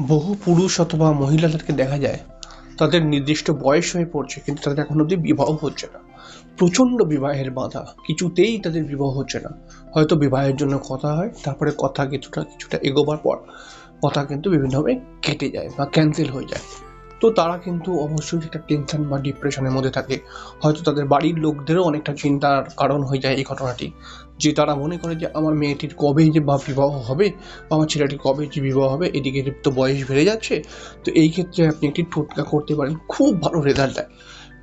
বহু পুরুষ অথবা মহিলাদেরকে দেখা যায়, তাদের নির্দিষ্ট বয়স হয়ে পড়ছে, কিন্তু তাদের এখন অবধি বিবাহ হচ্ছে না। প্রচণ্ড বিবাহের বাধা, কিছুতেই তাদের বিবাহ হচ্ছে না। হয়তো বিবাহের জন্য কথা হয়, তারপরে কথা কিছুটা কিছুটা এগোবার পর, কথা কিন্তু বিভিন্নভাবে কেটে যায় বা ক্যান্সেল হয়ে যায়। তো তারা কিন্তু অবশ্যই একটা টেনশন বা ডিপ্রেশনের মধ্যে থাকে। হয়তো তাদের বাড়ির লোকদেরও অনেকটা চিন্তার কারণ হয়ে যায় এই ঘটনাটি। যে তারা মনে করে যে, আমার মেয়েটির কবে যে বা বিবাহ হবে বা আমার ছেলেটির কবে যে বিবাহ হবে, এদিকে তো বয়স বেড়ে যাচ্ছে। তো এই ক্ষেত্রে আপনি একটি টোটকা করতে পারেন, খুব ভালো রেজাল্ট দেয়।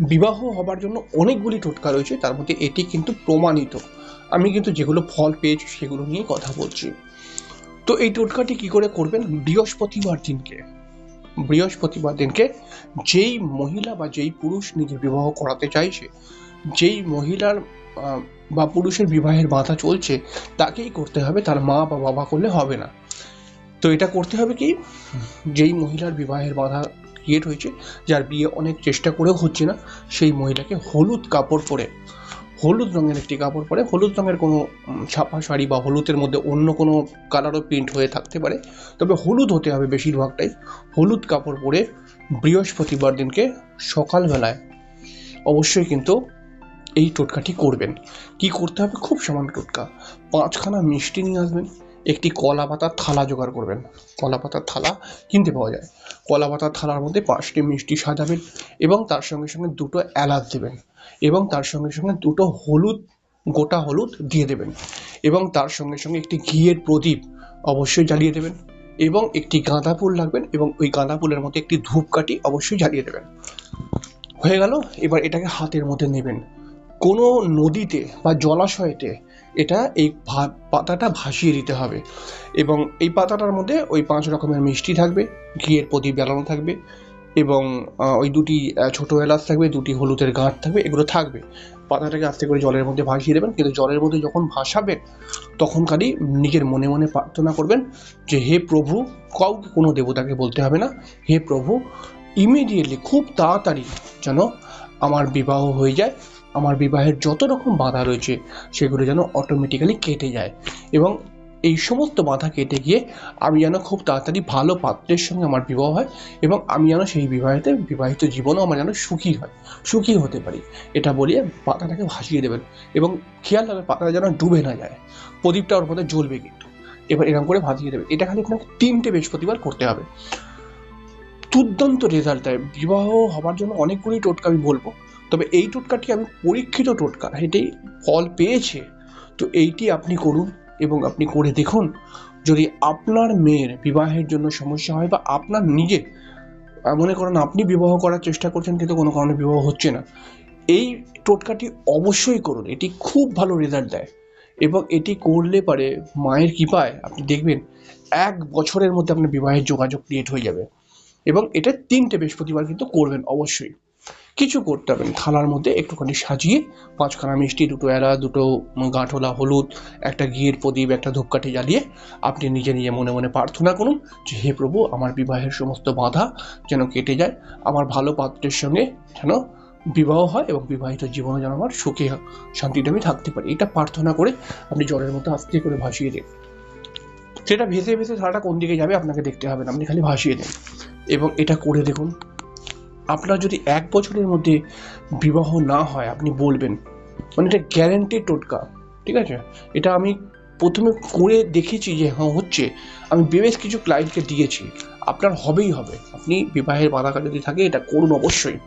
বিবাহ হবার জন্য অনেকগুলি টোটকা রয়েছে, তার মধ্যে এটি কিন্তু প্রমাণিত। আমি কিন্তু যেগুলো ফল পেয়েছি সেগুলো নিয়ে কথা বলছি। তো এই টোটকাটি কি করে করবেন? বৃহস্পতিবার দিনকে। বৃহস্পতিবার দিনকে যেই মহিলা বা যেই পুরুষ নিজের বিবাহ করাতে চাইছে, যেই মহিলার বা পুরুষের বিবাহের বাধা চলছে, তাকেই করতে হবে, তার মা বা বাবা করলে হবে না। তো এটা করতে হবে কি? যেই মহিলার বিবাহের বাধা ক্রিয়েট হয়েছে, যার বিয়ে অনেক চেষ্টা করেও হচ্ছে না, সেই মহিলাকে হলুদ কাপড় পরে হলুদ রঙের একটি কাপড় পরে, হলুদ রঙের কোনো ছাপা শাড়ি বা হলুদের মধ্যে অন্য কোনো কালারও প্রিন্ট হয়ে থাকতে পারে। তবে হলুদ হতে হবে বেশিরভাগটাই। হলুদ কাপড় পরে বৃহস্পতিবার দিনকে সকালবেলায় অবশ্যই কিন্তু এই টোটকাটি করবেন। কি করতে হবে? খুব সামান্য টোটকা। পাঁচখানা মিষ্টি নিয়ে আসবেন। একটি কলা পাতার থালা জোগাড় করবেন। কলা পাতার থালা কিনতে পাওয়া যায়। কলা পাতার থালার মধ্যে পাঁচটি মিষ্টি সাজাবেন এবং তার সঙ্গে সঙ্গে দুটো এলাচ দেবেন এবং তার সঙ্গে সঙ্গে দুটো হলুদ, গোটা হলুদ দিয়ে দেবেন এবং তার সঙ্গে সঙ্গে একটি ঘিয়ের প্রদীপ অবশ্যই জ্বালিয়ে দেবেন এবং একটি গাঁদা ফুল লাগবেন এবং ওই গাঁদা ফুলের মধ্যে একটি ধূপকাঠি অবশ্যই জ্বালিয়ে দেবেন। হয়ে গেল, এবার এটাকে হাতের মধ্যে নেবেন। কোনো নদীতে বা জলাশয়েতে এটা এই পাতাটা ভাসিয়ে দিতে হবে। এবং এই পাতাটার মধ্যে ওই পাঁচ রকমের মিষ্টি থাকবে, ঘিয়ের প্রদীপ জ্বালানো থাকবে এবং ওই দুটি ছোট এলাচ থাকবে, দুটি হলুদের গাঁট থাকবে, এগুলো থাকবে। পাতাটাকে আস্তে করে জলের মধ্যে ভাসিয়ে দেবেন, কিন্তু জলের মধ্যে যখন ভাসাবেন তখন খালি নিজের মনে মনে প্রার্থনা করবেন যে, হে প্রভু, কাউকে কোনো দেবতাকে বলতে হবে না। হে প্রভু ইমিডিয়েটলি খুব তাড়াতাড়ি যেন আমার বিবাহ হয়ে যায় আমার বিবাহের যত রকম বাধা রয়েছে, সেগুলো যেন অটোমেটিক্যালি কেটে যায়। এবং এই সমস্ত বাধা কেটে গিয়ে আমি যেন খুব তাড়াতাড়ি ভালো পাত্রের সঙ্গে আমার বিবাহ হয় এবং আমি যেন সেই বিবাহিতে বিবাহিত জীবনও আমার যেন সুখী হয়, সুখী হতে পারি। এটা বলিয়ে পাতাটাকে ভাসিয়ে দেবেন এবং খেয়াল রাখবেন পাতাটা যেন ডুবে না যায়, প্রদীপটা ওর মধ্যে জ্বলবে কিন্তু। এবার এরকম করে ভাসিয়ে দেবে এটা খালি আপনাকে তিনটে বৃহস্পতিবার করতে হবে। দুর্দান্ত রেজাল্ট দেয় বিবাহ হবার জন্য অনেকগুলি টোটকা আমি বলব। তবে এই টোটকাটি আমি পরীক্ষিত টোটকা এটি ফল পেয়েছে। তো এইটি আপনি করুন এবং আপনি করে দেখুন। যদি আপনার মেয়ের বিবাহের জন্য সমস্যা হয় বা আপনার নিজে মনে করেন আপনি বিবাহ করার চেষ্টা করছেন কিন্তু কোনো কারণে বিবাহ হচ্ছে না, এই টোটকাটি অবশ্যই করুন। এটি খুব ভালো রেজাল্ট দেয় এবং এটি করলে পারে মায়ের কৃপায় আপনি দেখবেন এক বছরের মধ্যে আপনার বিবাহের যোগাযোগ ক্রিয়েট হয়ে যাবে এবং এটা তিনটে বৃহস্পতিবার কিন্তু করবেন অবশ্যই। কিছু করতে হবে। থালার মধ্যে একটুখানি সাজিয়ে পাঁচখানা মিষ্টি, দুটো এলা দুটো গাঁঠোলা, হলুদ, একটা ঘিয়ের প্রদীপ, একটা ধূপকাঠি জ্বালিয়ে আপনি নিজে নিজে মনে মনে প্রার্থনা করুন যে, হে প্রভু, আমার বিবাহের সমস্ত বাধা যেন কেটে যায়। আমার ভালো পাত্রের সঙ্গে যেন বিবাহ হয় এবং বিবাহিত জীবনে যেন আমার সুখে, শান্তিতে আমি থাকতে পারি। এটা প্রার্থনা করে আপনি জলের মধ্যে আস্তে করে ভাসিয়ে দিন। সেটা ভেসে ভেসে ধারাটা কোন দিকে যাবে আপনাকে দেখতে হবে না। আপনি খালি ভাসিয়ে দিন। এবং এটা করে দেখুন। আপনার যদি এক বছরের মধ্যে বিবাহ না হয়, আপনি বলবেন মানে এটা গ্যারেন্টি টোটকা, ঠিক আছে? এটা আমি প্রথমে করে দেখেছি যে হ্যাঁ হচ্ছে। আমি বেশ কিছু ক্লায়েন্টকে দিয়েছি। আপনার হবেই হবে। আপনি বিবাহের বাধা যদি থাকে, এটা করুন অবশ্যই।